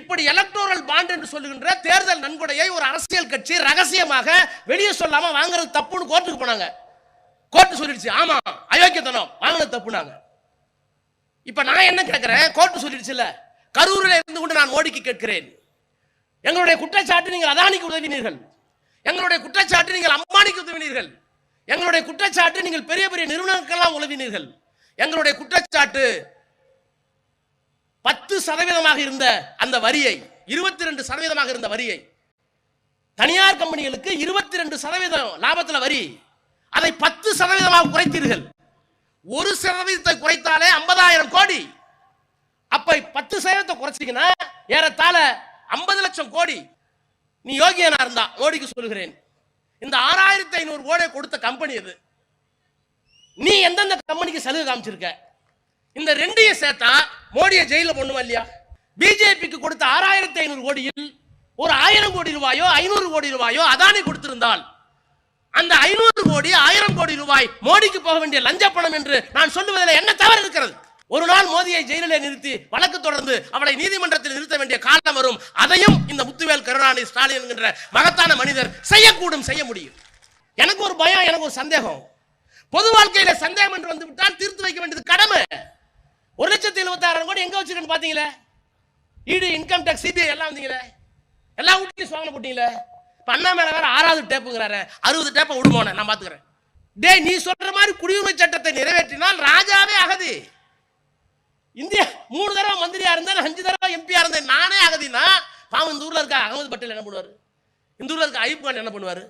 இப்படி electoral bond என்று சொல்லுகின்ற தேர்தல் நன்கொடையை ஒரு அரசியல் கட்சி ரகசியமாக வெளியே சொல்லாம வாங்குறது தப்புன்னு கோர்ட்டுக்கு போனாங்க. கோர்ட்டு சொல்லிடுச்சு ஆமா அயோக்கியத்தனம் வாங்கினது தப்புனாங்க இப்ப நான் என்ன கேட்கிறேன் கோர்ட்டு சொல்லிடுச்சுல்ல கரூரில் இருந்து கொண்டு நான் மோடிக்கு கேட்கிறேன். எங்களுடைய குற்றச்சாட்டு நீங்கள் அதானிக்கு உதவினீர்கள். எங்களுடைய குற்றச்சாட்டு நீங்கள் அம்பானிக்கு உதவினீர்கள். எங்களுடைய குற்றச்சாட்டு நீங்கள் பெரிய பெரிய நிறுவனங்களுக்கெல்லாம் உதவினீர்கள். எங்களுடைய குற்றச்சாட்டு சதவீதமாக இருந்த அந்த வரியை இருபத்தி ரெண்டு சதவீதமாக இருந்த வரியை தனியார் கம்பெனிகளுக்கு இருபத்தி ரெண்டு சதவீதம் லாபத்துல வரி அதை பத்து சதவீதமாக குறைத்தீர்கள். ஒரு சதவீதத்தை குறைத்தாலே ஐம்பதாயிரம் கோடி. அப்ப பத்து சதவீதத்தை குறைச்சிங்கன்னா ஏறத்தாழ ஐம்பது லட்சம் கோடி. நீ யோகியனா இருந்தா மோடிக்கு சொல்லுகிறேன். இந்த ஆறாயிரத்தி ஐநூறு கோடி கொடுத்த கம்பெனி இது நீ எந்தெந்த கம்பெனிக்கு சலுகை காமிச்சிருக்க? இந்த ரெண்டையும் சேர்த்தா மோடியை ஜெயில பண்ணுமா இல்லையா? பிஜேபிக்கு கொடுத்த ஆறாயிரத்தி ஐநூறு கோடியில் ஒரு ஆயிரம் கோடி ரூபாயோ ஐநூறு கோடி ரூபாயோ அதானி கொடுத்திருந்தால் அந்த ஐநூறு கோடி ஆயிரம் கோடி ரூபாய் மோடிக்கு போக வேண்டிய லஞ்ச பணம் என்று நான் சொல்லுவதில் என்ன தவறு இருக்கிறது? ஒரு நாள் மோதியை ஜெயிலே நிறுத்தி வழக்கு தொடர்ந்து அவளை நீதிமன்றத்தில் நிறுத்த வேண்டிய காலம் வரும். அதையும் இந்த முத்துவேல் கருணாநிதி ஸ்டாலின் என்கின்ற மகத்தான மனிதர் செய்யக்கூடும் செய்ய முடியும். எனக்கு ஒரு பயம் எனக்கு ஒரு சந்தேகம். பொது வாழ்க்கையில சந்தேகம் என்று வந்து விட்டால் தீர்த்து வைக்க வேண்டியது கடமை. ஒரு லட்சத்தி எழுபத்தாயிரம் கோடி எங்க வச்சிருக்கேன்னு பார்த்தீங்களே இடி இன்கம் டேக்ஸ் சிபிஐ எல்லாம் வந்தீங்களே? எல்லா வீட்லயும் சோகனை போட்டீங்களே? பண்ணா அண்ணா மேல வேற ஆறாவது டேப்புங்கிறாரு. அறுபது டேப்பை விடுமோன நான் பாத்துக்கிறேன். டேய் நீ சொல்ற மாதிரி குடியுரிமை சட்டத்தை நிறைவேற்றினால் ராஜாவே அகதி. இந்தியா மூணு தடவை மந்திரியா இருந்தேன் அஞ்சு தடவை எம்பியா இருந்தேன் நானே அகதினா பாவம் இந்த ஊர்ல இருக்க அகமது பட்டேல் என்ன பண்ணுவாரு? இந்த ஊர்ல இருக்க ஐப் கான் என்ன பண்ணுவாரு?